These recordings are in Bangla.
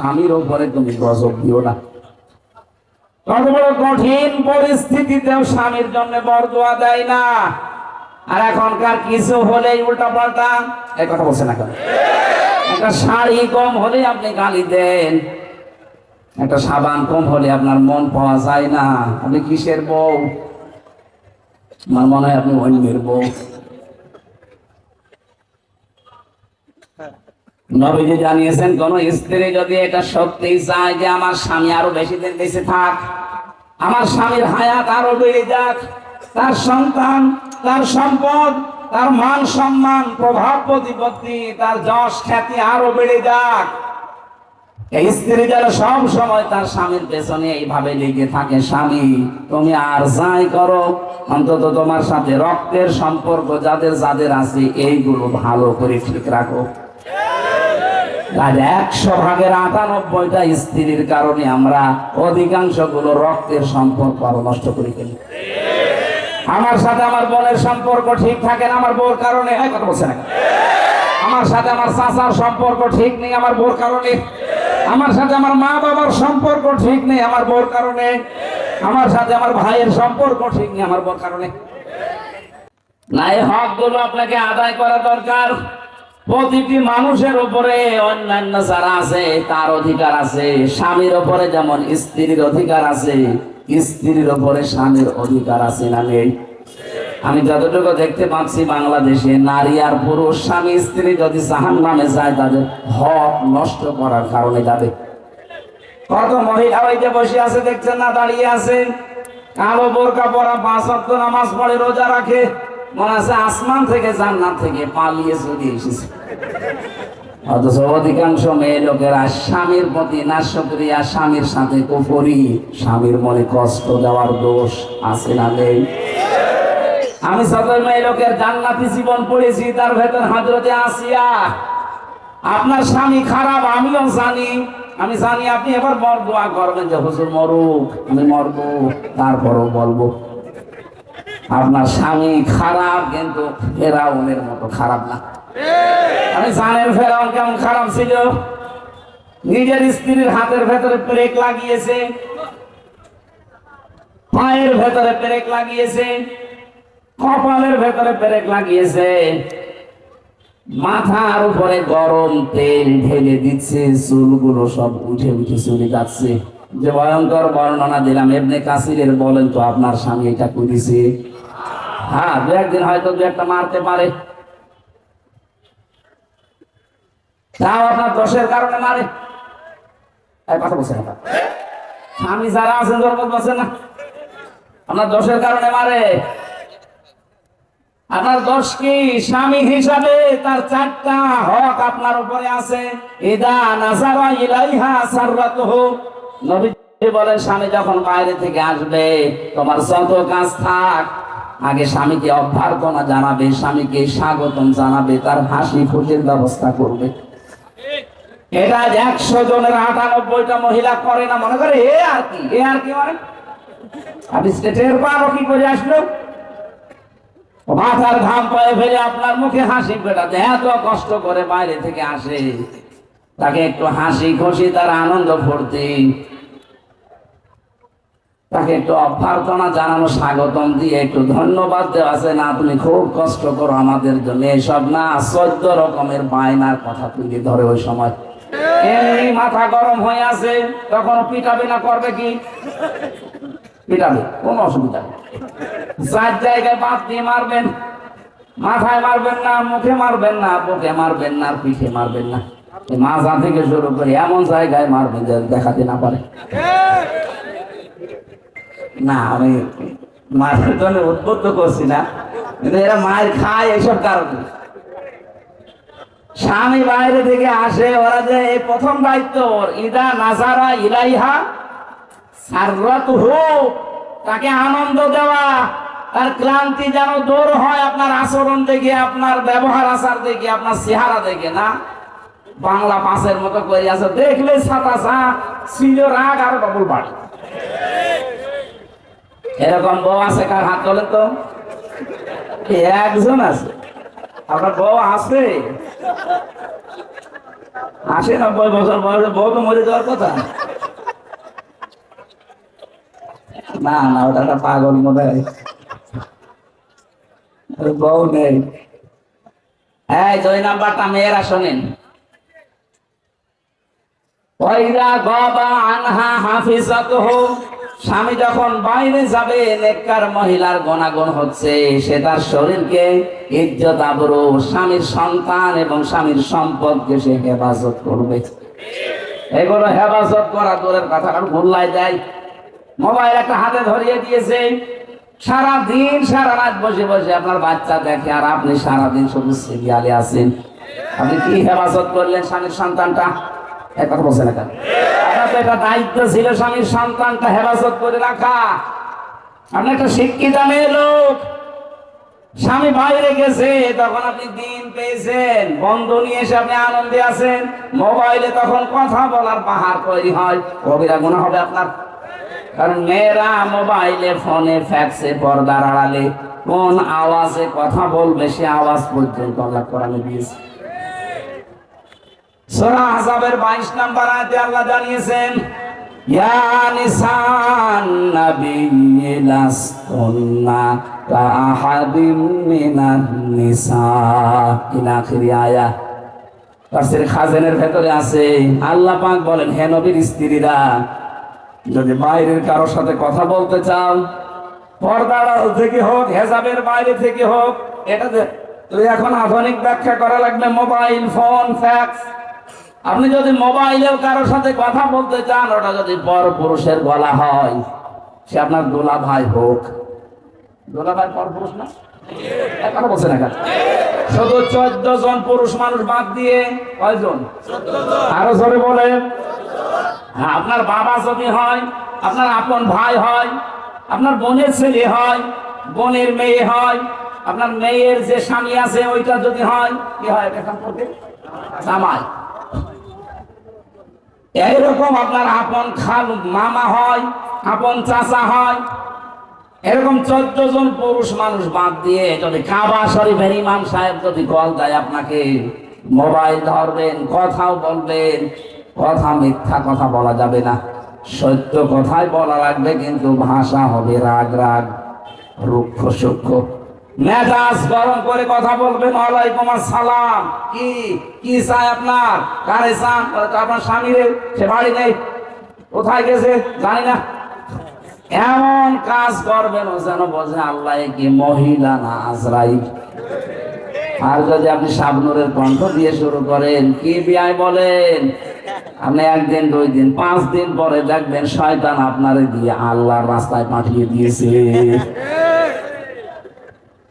স্বামীর ওপরে তুমি গজব দিও না। কত বড় কঠিন পরিস্থিতিতেও স্বামীর জন্য বরদোয়া দেয় না। আর এখনকার কিছু হলেই উল্টা পাল্টা এই কথা বলছে না কেন? একটা শাড়ি কম হলে আপনি গালি দেন। একটা সাবান কম হলে আপনার মন পাওয়া যায় না। আপনি কিসের বউ? আমার মনে হয় আপনি অন্যের বউ। নবীজি জানিয়েছেন, কোন স্ত্রী যদি এটা সত্যি চায় যে আমার স্বামী আরও বেশি দিন বেঁচে থাক, আমার স্বামীর হায়াত আরও বেড়ে যাক, তার সন্তান, তার সম্পদ, তার মান সম্মান, প্রভাব প্রতিপত্তি, তার যশ খ্যাতি আরও বেড়ে যাক। এই স্ত্রী যেন সব সময় তার স্বামীর পেছনে এইভাবে লেগে থাকে, স্বামী, তুমি আর যাই করো, অন্তত তোমার সাথে রক্তের সম্পর্ক যাদের যাদের আছে, এইগুলো ভালো করে ঠিক রাখো। আর একশো ভাগের আটানব্বইটা স্ত্রীর কারণে আমরা অধিকাংশগুলো রক্তের সম্পর্ক আরও নষ্ট করে ফেলি। আমার সাথে আমার বোনের সম্পর্ক ঠিক থাকে না, আমার বোর কারণে। এই কথা বলছে না আমার সাথে আমার চাচার সম্পর্ক ঠিক নেই, আমার বোর কারণে। আমার সাথে আমার মা বাবার সম্পর্ক ঠিক নেই, আমার বোর কারণে। আমার সাথে আমার ভাইয়ের সম্পর্ক ঠিক নেই, আমার বোর কারণে। না, এই হকগুলো আপনাকে আদায় করা দরকার। প্রতিটি মানুষের উপরে, অন্যান্য যারা আছে, তার অধিকার আছে। স্বামীর উপরে যেমন স্ত্রীর অধিকার আছে, স্ত্রীর উপরে স্বামীর অধিকার আছে না নেই? আমি যতটুকু দেখতে পাচ্ছি বাংলাদেশে, নারী আর পুরুষ, স্বামী, স্ত্রী যদি জাহান নামে যায়, তাদের হক নষ্ট করার কারণে যাবে। কত মহিলা যে বসে আছে, দেখছেন না, দাঁড়িয়ে আছে। কালো বোরকা পরা পাঁচ নামাজ পড়ে, রোজা রাখে। মনে আছে আসমান থেকে জান্নাত থেকে পালিয়ে চলে এসেছে। অথচ অধিকাংশ মেয়ে লোকেরা স্বামীর প্রতি নাশক্রিয়া স্বামীর সাথে কুফরি, স্বামীর মনে কষ্ট দেওয়ার দোষ আছে না নেই। আমি সকল মেয়ে লোকের জান্নাতি জীবন পড়েছি, তার ভেতর হাজরতে আসিয়া, আপনার স্বামী খারাপ, আমিও জানি। আমি জানি আপনি এবার বর দোয়া করবেন যে, হুজুর, মরুক, আমি মরব, তারপরও বলব। আপনার স্বামী খারাপ, কিন্তু ফেরাউনের মতো খারাপ না। আমি জানেন ফেরাউন কেমন খারাপ ছিল? নিজের স্ত্রীর হাতের ভেতরে ব্রেক লাগিয়েছে, পায়ের ভেতরে ব্রেক লাগিয়েছে, কপালের ভেতরে ব্রেক লাগিয়েছে। মাথার উপরে গরম তেল ঢেলে দিচ্ছে, চুলগুলো সব উঠে উঠে চলে যাচ্ছে। যে ভয়ঙ্কর বর্ণনা দিলাম। এমনি কাসিরের বলেন তো, আপনার স্বামী এটা করেছে? হ্যাঁ দু একদিন হয়তো দু একটা মারতে পারে। তাও আপনার দোষের কারণে মারে। স্বামী যারা আছেন না? আপনার দোষের কারণে মারে। আপনার দোষ কি? স্বামী হিসাবে তার চারটা হক আপনার উপরে আছে। ইদা নাজারা ইলাইহা নবী বলেন, স্বামী যখন বাইরে থেকে আসবে, তোমার যত কাজ থাক আগে স্বামীকে অভ্যর্থনা জানাবে, স্বামীকে স্বাগতম জানাবে, তার হাসি খুশির ব্যবস্থা করবে। এটা একশো জনের আটানব্বইটা মহিলা করে না, মনে করে এ আর কি, এ আর কি মানে? আপনি স্টেটের পারো কি করে আসলো? মাথার ঘাম পায়ে ফেলে আপনার মুখে হাসি ফেটাতে এত কষ্ট করে বাইরে থেকে আসে, তাকে একটু হাসি খুশি, তার আনন্দ ফুর্তি। তাকে একটু অভ্যর্থনা জানানো স্বাগতম দিয়ে একটু ধন্যবাদ দেওয়া আছে। না, তুমি খুব কষ্ট করো আমাদের জন্য। এসব না চোদ্দ রকমের বায়নার কথা তুলে ধরে ওই সময়। এমনি মাথা গরম হয়ে আছে তখন পিটাবে না, করবে কি? পিটাবে, কোনো অসুবিধা নেই। চার জায়গায় বাদ দিয়ে মারবেন। মাথায় মারবেন না, মুখে মারবেন না, বুকে মারবেন না, পিঠে মারবেন না। মাজা থেকে শুরু করে এমন জায়গায় মারবেন যে দেখাতে না পারে। না, আমি মায়ের জন্য উদ্বুদ্ধ করছি না। কিন্তু এরা মায়ের খায় এসব কারণে। স্বামী বাইরে থেকে আসে, ওরা যে এই প্রথম দায়িত্ব ওর, ইদা নাজারা ইলাইহা তাকে আনন্দ দেওয়া, তার ক্লান্তি যেন দূর হয় আপনার আচরণ দেখে, আপনার ব্যবহার আচার দেখে, আপনার চেহারা দেখে, না? বাংলা পাঁচের মতো করে আছে। দেখলে চা ছিল রাগ আর ডবল বাড়ি এরকম বউ আছে কার হাত তোলে তো? একজন আছে? আপনার বউ আছে? আশি নব্বই বছর বয়সে বউ তো মরে যাওয়ার কথা। না না, ওটা একটা পাগল মনে হয়। বউ নেই। হ্যাঁ দুই নাম্বারটা মেয়েরা শোনেন। ওয়াইদা গাবা আনহা হাফিজাতুহু। স্বামী যখন বাইরে যাবে, নেককার মহিলার গণাগণ হচ্ছে, সে তার শরীরকে ইজ্জত, আবরু, স্বামীর সন্তান এবং স্বামীর সম্পদকে সে হেফাজত করবে। এগুলো হেফাজত করা দূরের কথা, কারণ ভুল্লাই দেয়। মোবাইল একটা হাতে ধরিয়ে দিয়েছে। সারা দিন সারা রাত বসে বসে আপনার বাচ্চা দেখে, আর আপনি সারা দিন শুধু সিরিয়ালে আছেন। আপনি কি হেফাজত করলেন স্বামীর সন্তানটা? একটা দায়িত্ব ছিল স্বামীর সন্তানটা হেফাজত করে রাখা। আপনি একটা শিক্ষিত মেয়ে লোক। স্বামী বাইরে গেছে, তখন আপনি দিন পেয়েছেন। বন্ধ নিয়ে এসে আপনি আনন্দে আছেন। মোবাইলে তখন কথা বলার পাহাড় তৈরি হয়। কবিরা গুণা হবে আপনার। কারণ মেয়েরা মোবাইলে, ফোনে, ফ্যাক্সে, পর্দার আড়ালে কোন আওয়াজে কথা বলবে সে আওয়াজ পর্যন্ত আল্লাহ কোরআনে দিয়েছে। সূরা আহজাবের 22 নম্বর আয়াতে আল্লাহ জানিয়েছেন খাজানের ভেতরে আছে, আল্লাহ পাক বলেন, হে নবীর স্ত্রীরা, যদি বাইরের কারোর সাথে কথা বলতে চাও, পর্দার থেকে হোক, হেজাবের বাইরে থেকে হোক এটাতে তুই এখন আধুনিক ব্যাখ্যা করা লাগবে, মোবাইল, ফোন, ফ্যাক্স আপনি যদি মোবাইলেও কারোর সাথে কথা বলতে চান ওটা যদি পর পুরুষের গলা হয় সে আপনার দোলা ভাই হোক। দোলা ভাই পর পুরুষ না? শুধু চোদ্দ জন পুরুষ মানুষ বাদ দিয়ে কয়জন? আরও জোরে বলে হ্যাঁ, আপনার বাবা যদি হয় আপনার আপন ভাই হয় আপনার বোনের ছেলে হয় বোনের মেয়ে হয় আপনার মেয়ের যে স্বামী আছে ওইটা যদি হয় কি হয়? এটা সম্পর্কে জামাই। এইরকম আপনার আপন খাল মামা হয়, আপন চাচা হয়। এরকম চোদ্দ জন পুরুষ মানুষ বাদ দিয়ে যদি কাবা শরীফের ইমাম সাহেব যদি কল দেয় আপনাকে, মোবাইল ধরবেন, কথাও বলবেন, কথা মিথ্যা কথা বলা যাবে না। সত্য কথাই বলা লাগবে, কিন্তু ভাষা হবে রাগ রাগ, রুক্ষ সূক্ষ্ম। মেজাজ গরম করে কথা বলবেন, ওয়ালাইকুম আসসালাম। কি কি চাই আপনার? কারে চান? আপনার স্বামীরে? সে বাড়ি নেই। কোথায় গেছে? জানি না। এমন কাজ করবেন ও যেন বোঝে আল্লাহ কি মহিলা না আজরাইল। আর যদি আপনি শাবনুরের কণ্ঠ দিয়ে শুরু করেন, কি বিয়ায় বলেন? আপনি একদিন, দুই দিন, পাঁচ দিন পরে দেখবেন শয়তান আপনারে দিয়ে আল্লাহর রাস্তায় পাঠিয়ে দিয়েছে।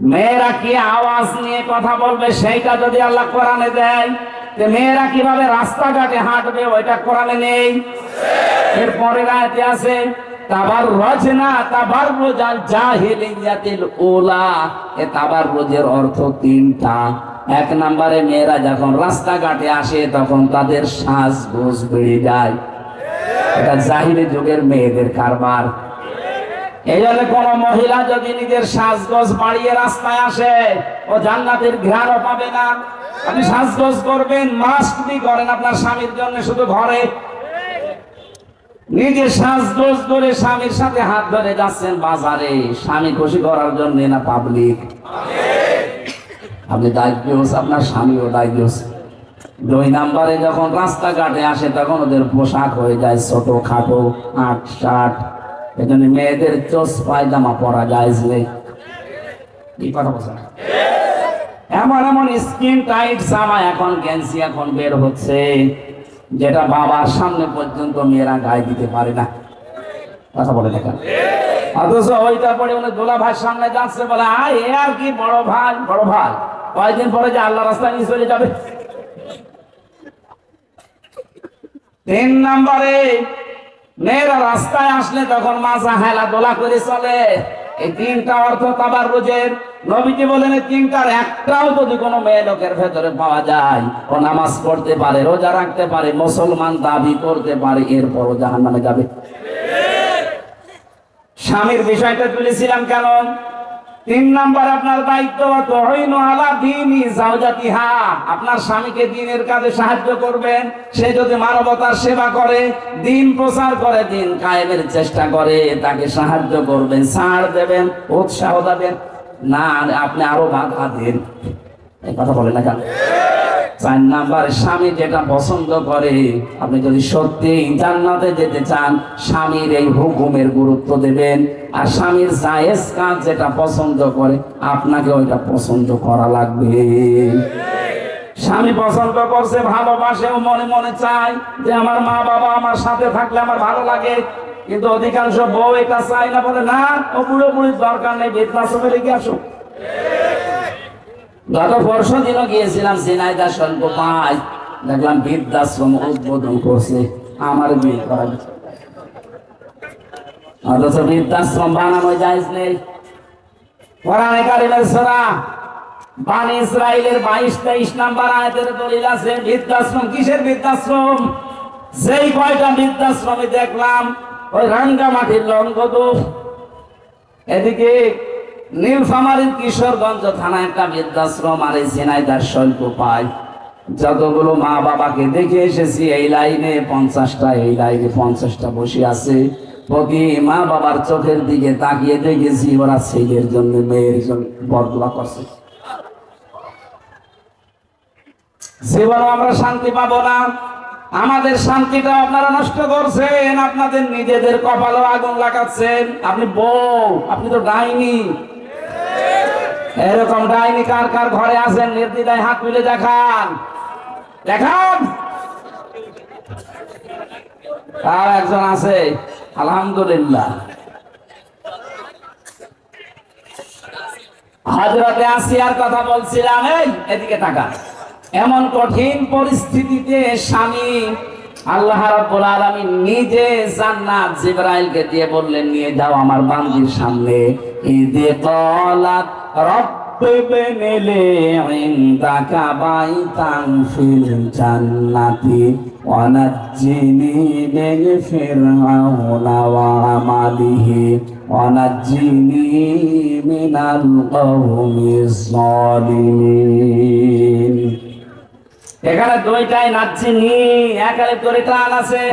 মেয়েরা কি আওয়াজ নিয়ে কথা বলবে, সেইটা যদি আল্লাহ কোরআনে দেয় যে মেয়েরা কীভাবে রাস্তাঘাটে হাঁটবে, ওইটা কোরআনে নেই। এরপরে রায়তে আছে তাবার ওলা এ তাবার রোজের অর্থ তিনটা। এক নম্বরে মেয়েরা যখন রাস্তাঘাটে আসে, তখন তাদের যায়। এটা যুগের মেয়েদের কারবার। এই জন্য কোন মহিলা যদি নিজের সাজগোজ বাড়িয়ে রাস্তায় আসে, ও জান্নাতের ঘ্রাণও পাবে না। আপনি সাজগোজ করবেন, মাস্ক দি করেন আপনার স্বামীর জন্য শুধু ঘরে। নিজে সাজগোজ করে স্বামীর সাথে হাত ধরে যাচ্ছেন বাজারে। স্বামী খুশি করার জন্য না পাবলিক আপনি দায়িত্ব আপনার স্বামীও দায়িত্ব দুই নাম্বারে যখন রাস্তাঘাটে আসে, তখন ওদের পোশাক হয়ে যায় ছোট, খাটো, আট শার্ট এজন্য মেয়েদের চোস পায়জামা পরা যায় কি কথা বলছেন? এমন এমন স্কিন টাইট জামা এখন গেঞ্জি এখন বের হচ্ছে, যেটা বাবার সামনে পর্যন্ত মেয়েরা গায়ে দিতে পারে না। কথা বলে দেখেন। অথচ ওইটা পরে উনি দোলা ভাই সামনে যাচ্ছে বলে, আয়, এ আর কি বড় ভাই বড় ভাই। কয়েকদিন পরে যে আল্লাহ রাস্তায় নিয়ে চলে যাবে। তিন নম্বরে মেয়েরা রাস্তায় আসলে তখন মাজা হেলা দোলা করে চলে। এই তিনটা অর্থ তাবার রোজের নবীজি বলেন, এই তিনটার একটাও যদি কোনো মেয়ে লোকের ভেতরে পাওয়া যায়, ও নামাজ পড়তে পারে, রোজা রাখতে পারে, মুসলমান দাবি করতে পারে, এরপরও জাহান নামে যাবে। স্বামীর বিষয়টা তুলেছিলাম কেন? তিন নাম্বার আপনার দায়িত্ব আপনার স্বামীকে দিনের কাজে সাহায্য করবেন, সে যদি মানবতার সেবা করে, দিন প্রচার করে, দিন কায়েমের চেষ্টা করে, তাকে সাহায্য করবেন, ছাড় দেবেন, উৎসাহ দেবেন। না, আপনি আরও বাধা দিন। এই কথা বলেন না কেন? চার নাম্বার স্বামী যেটা পছন্দ করে, আপনি যদি সত্যি জান্নাতে যেতে চান, স্বামীর এই হুকুমের গুরুত্ব দেবেন। আর স্বামীর জায়েজ কাজ যেটা পছন্দ করে, আপনাকে ওইটা পছন্দ করা লাগবে। স্বামী পছন্দ করছে ভালোবাসে ও মনে মনে চায় যে আমার মা বাবা আমার সাথে থাকলে আমার ভালো লাগে। কিন্তু অধিকাংশ বউ এটা চায় না, বলে, না ও বুড়ির দরকার নেই বেতনাশ্রমে রেখে আসো। গত পরশু দিনও গিয়েছিলাম সিনাইদা স্বল্প পাঁচ দেখলাম বৃদ্ধাশ্রম উদ্বোধন করছে আমার বিয়ে করা। অথচ বৃদ্ধাশ্রম বানানো নেই। কারিমের সূরা বানি ইসরাইলের বাইশ, তেইশ নাম্বার দলিল আছে, বৃদ্ধাশ্রম, কিসের বৃদ্ধাশ্রম? যেই কয়টা বৃদ্ধাশ্রমে দেখলাম, ওই রাঙ্গামাটির লঙ্গদু এদিকে নীলফামারীর কিশোরগঞ্জ থানায় একটা বৃদ্ধাশ্রম আর এই সিনাইদার স্বল্প পায়। যতগুলো মা বাবাকে দেখে এসেছি, এই লাইনে পঞ্চাশটা, এই লাইনে পঞ্চাশটা বসে আছে। প্রতি মা বাবার চোখের দিকে তাকিয়ে দেখেছি, ওরা ছেলের জন্য, মেয়ের জন্য বদলা করছে। জীবনে আমরা শান্তি পাবো না। আমাদের শান্তিটা আপনারা নষ্ট করছেন, আপনাদের নিজেদের কপালও আগুন লাগাচ্ছেন। আপনি বউ, আপনি তো ডাইনি। এরকম ডাইনি কার কার ঘরে আছেন? নির্দিদায় হাত মিলে দেখান। দেখান! আর একজন আছে, আলহামদুলিল্লাহ। হজরতে আসিয়ার কথা বলছিলাম, এই, এদিকে টাকা এমন কঠিন পরিস্থিতিতে স্বামী আল্লাহ রাব্বুল আলামিন নিজে জান্নাত জিবরাইলকে দিয়ে বললেন, নিয়ে যাও আমার বান্দির সামনে। ইদে ক্বালাত, রব্বি বিনিলি ইনদাকা বাইতান ফিল জান্নাতি ওয়া নাজ্জিনি মিন ফিরআউনা ওয়া আমালিহি ওয়া নাজ্জিনি মিনাল কওমিজ জালিমিন এখানে দুইটাই নাচছি নি, একালে তোরে টান আছে।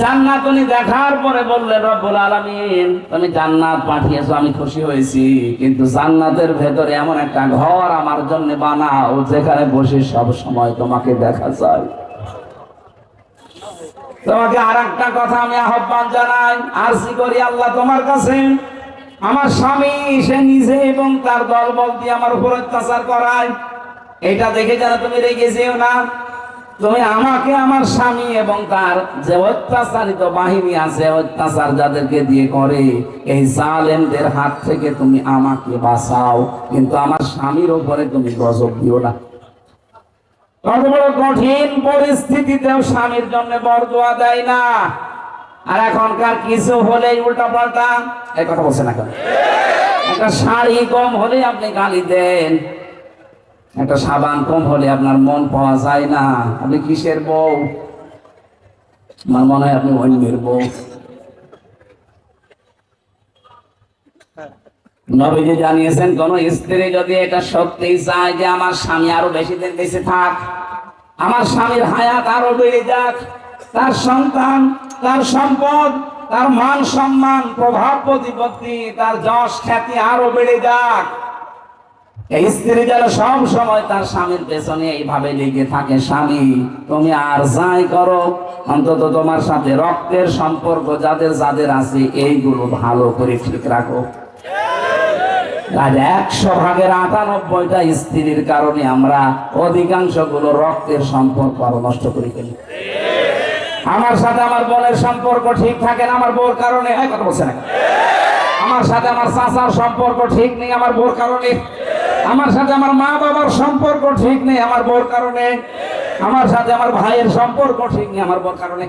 জান্নাত উনি দেখার পরে বললেন রব্বুল আলামিন, তুমি জান্নাত পাঠিয়েছো, আমি খুশি হয়েছি। কিন্তু জান্নাতের ভেতরে এমন একটা ঘর আমার জন্য বানাও, যেখানে বসে সব সময় তোমাকে দেখা যায়। তোমাকে আর একটা কথা আমি আহ্বান জানাই, আরজি করি আল্লাহ তোমার কাছে। আমার স্বামী, সে নিজে এবং তার দলবল দিয়ে আমার উপর অত্যাচার করায়। এটা দেখে যেন তুমি রেগে যেও না, তুমি আমাকে, আমার স্বামী এবং তার যে অত্যাচারিত বাহিনী আছে, অত্যাচার যাদেরকে দিয়ে করে, এই জালেমদের হাত থেকে তুমি আমাকে বাঁচাও। কিন্তু আমার স্বামীর ওপরে তুমি গজব দিও না। কত বড় কঠিন পরিস্থিতিতেও স্বামীর জন্য বরদোয়া দেয় না। আর এখনকার কিছু হলেই উল্টা পাল্টা এই কথা বলছে না একটা শাড়ি কম হলে আপনি গালি দেন। একটা সাবান কম হলে আপনার মন পাওয়া যায় না। আপনি কিসের বউ? আমার মনে হয় আপনি অন্যের বউ। নবীজি জানিয়েছেন, কোন স্ত্রী যদি এটা সত্যি চায় যে আমার স্বামী আরও বেশি দিন বেঁচে থাক, আমার স্বামীর হায়াত আরও বেড়ে যাক, তার সন্তান, তার সম্পদ, তার মান সম্মান, প্রভাব প্রতিপত্তি, তার যশ খ্যাতি আরও বেড়ে যাক। এই স্ত্রী যেন সব সময় তার স্বামীর পেছনে এইভাবে লেগে থাকে, স্বামী, তুমি আর যাই করো, অন্তত তোমার সাথে রক্তের সম্পর্ক যাদের যাদের আছে, এইগুলো ভালো করে ঠিক রাখো। আজ একশো ভাগের আটানব্বইটা স্ত্রীর কারণে আমরা অধিকাংশগুলো রক্তের সম্পর্ক আরও নষ্ট করে ফেলি। আমার সাথে আমার বোনের সম্পর্ক ঠিক থাকে না, আমার বোর কারণে। কথা বলছে না আমার সাথে আমার চাচার সম্পর্ক ঠিক নেই, আমার বোর কারণে। আমার সাথে আমার মা বাবার সম্পর্ক ঠিক নেই, আমার বর কারণে। আমার সাথে আমার ভাইয়ের সম্পর্ক ঠিক নেই, আমার বর কারণে।